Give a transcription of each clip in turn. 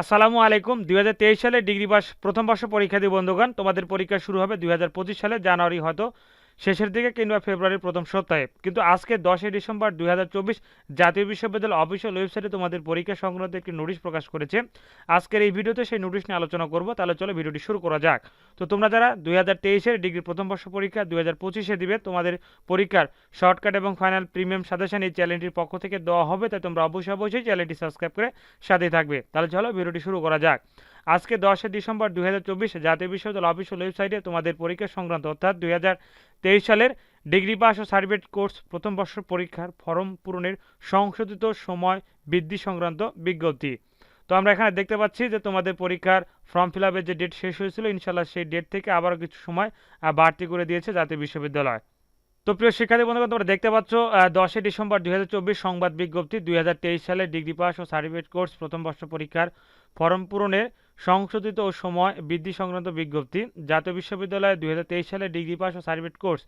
আসসালামু আলাইকুম। দুই হাজার তেইশ সালে ডিগ্রি পাস, প্রথম বর্ষ পরীক্ষা দিয়ে বন্ধুগণ, তোমাদের পরীক্ষা শুরু হবে দুই হাজার পঁচিশ সালে, জানুয়ারি হয়তো। শেষের দিকে কিংবা ফেব্রুয়ারির প্রথম সপ্তাহে। কিন্তু আজকে দশই ডিসেম্বর দুই হাজার চব্বিশ জাতীয় বিশ্ববিদ্যালয় অফিসিয়াল ওয়েবসাইটে তোমাদের পরীক্ষা সংক্রান্ত একটি নোটিশ প্রকাশ করেছে। আজকের এই ভিডিওতে সেই নোটিশ নিয়ে আলোচনা করব, তাহলে চলো ভিডিওটি শুরু করা যাক। তো তোমরা যারা দুই হাজার তেইশের ডিগ্রি প্রথম বর্ষ পরীক্ষা, দুই হাজার পঁচিশে দিবে, তোমাদের পরীক্ষার শর্টকাট এবং ফাইনাল প্রিমিয়াম সাজেশন এই চ্যানেলটির পক্ষ থেকে দেওয়া হবে, তাই তোমরা অবশ্যই অবশ্যই চ্যানেলটি সাবস্ক্রাইব করে সাথে থাকবে। তাহলে চলো ভিডিওটি শুরু করা যাক। আজকে দশই ডিসেম্বর দুই হাজার চব্বিশ জাতীয় বিশ্ববিদ্যালয় অফিসিয়াল ওয়েবসাইটে তোমাদের পরীক্ষা সংক্রান্ত, অর্থাৎ দুই সালের ডিগ্রি পাস ও সার্টিফিকেট কোর্স প্রথম বর্ষ পরীক্ষার ফর্ম পূরণের সংশোধিত সময় বৃদ্ধি সংক্রান্ত বিজ্ঞপ্তি। তো আমরা এখানে দেখতে পাচ্ছি যে তোমাদের পরীক্ষার ফর্ম ফিল যে ডেট শেষ হয়েছিল ইনশাল্লাহ সেই ডেট থেকে আবারও কিছু সময় বাড়তি করে দিয়েছে জাতীয় বিশ্ববিদ্যালয়। তো প্রিয় শিক্ষার্থী বন্ধুগণ, তোমরা দেখতে পাচ্ছ দশই ডিসেম্বর দুই হাজার চব্বিশ সংবাদ বিজ্ঞপ্তি, দুই হাজার তেইশ সালে ডিগ্রি পাস ও সার্টিফিকেট কোর্স প্রথম বর্ষ পরীক্ষার ফর্ম পূরণের সংশোধিত ও সময় বৃদ্ধি সংক্রান্ত বিজ্ঞপ্তি, জাতীয় বিশ্ববিদ্যালয়ে দু হাজার তেইশ সালে ডিগ্রি পাস ও সার্টিফিকেট কোর্স,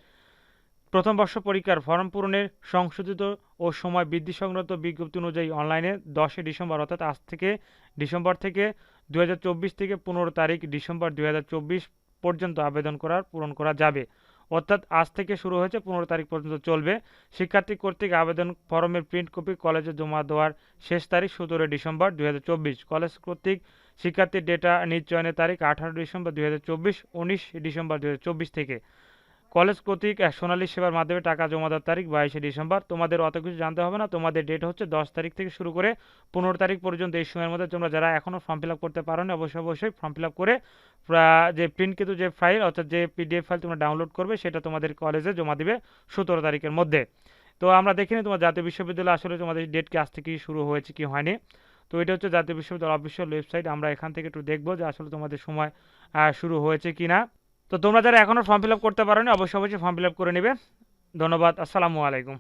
প্রথম বর্ষ পরীক্ষার ফর্ম পূরণের সংশোধিত ও সময় বৃদ্ধি সংক্রান্ত বিজ্ঞপ্তি অনুযায়ী অনলাইনে দশই ডিসেম্বর, অর্থাৎ আজ থেকে ডিসেম্বর থেকে দু হাজার চব্বিশ থেকে পনেরো তারিখ ডিসেম্বর দু হাজার চব্বিশ পর্যন্ত আবেদন করার, পূরণ করা যাবে। অর্থাৎ আজ থেকে শুরু হয়েছে, পনেরো তারিখ পর্যন্ত চলবে। শিক্ষার্থী কর্তৃক আবেদন ফর্মের প্রিন্ট কপি কলেজে জমা দেওয়ার শেষ তারিখ সতেরো ডিসেম্বর দুই হাজার চব্বিশ। কলেজ কর্তৃক শিক্ষার্থীর ডেটা নিশ্চয়নের তারিখ আঠারো ডিসেম্বর দুই হাজার চব্বিশ, উনিশ ডিসেম্বর দুই হাজার চব্বিশ থেকে। কলেজ কর্তৃক সোনালী সেবার মাধ্যমে টাকা জমা দেওয়ার তারিখ বাইশে ডিসেম্বর। তোমাদের অত কিছু জানতে হবে না। তোমাদের ডেট হচ্ছে দশ তারিখ থেকে শুরু করে পনেরো তারিখ পর্যন্ত এই সময়ের মধ্যে তোমরা যারা এখনও ফর্ম ফিল আপ করতে পারো না অবশ্যই অবশ্যই ফর্ম ফিল আপ করে যে প্রিন্টকৃত যে ফাইল অর্থাৎ যে পিডিএফ ফাইল তোমরা ডাউনলোড করবে, সেটা তোমাদের কলেজে জমা দিবে সতেরো তারিখের মধ্যে। তো আমরা দেখিনি তোমার জাতীয় বিশ্ববিদ্যালয় আসলে তোমাদের ডেট কি, আজ থেকে শুরু হয়েছে কি হয়নি। তো এটা হচ্ছে জাতীয় বিশ্ববিদ্যালয় অফিসিয়াল ওয়েবসাইট আমরা এখান থেকে একটু দেখব যে আসলে তোমাদের সময় শুরু হয়েছে কি না তো তোমরা যারা এখনও ফর্ম ফিল আপ করতে পারোনি, অবশ্যই অবশ্যই ফর্ম ফিল আপ করে নেবে। ধন্যবাদ, আসসালামু আলাইকুম।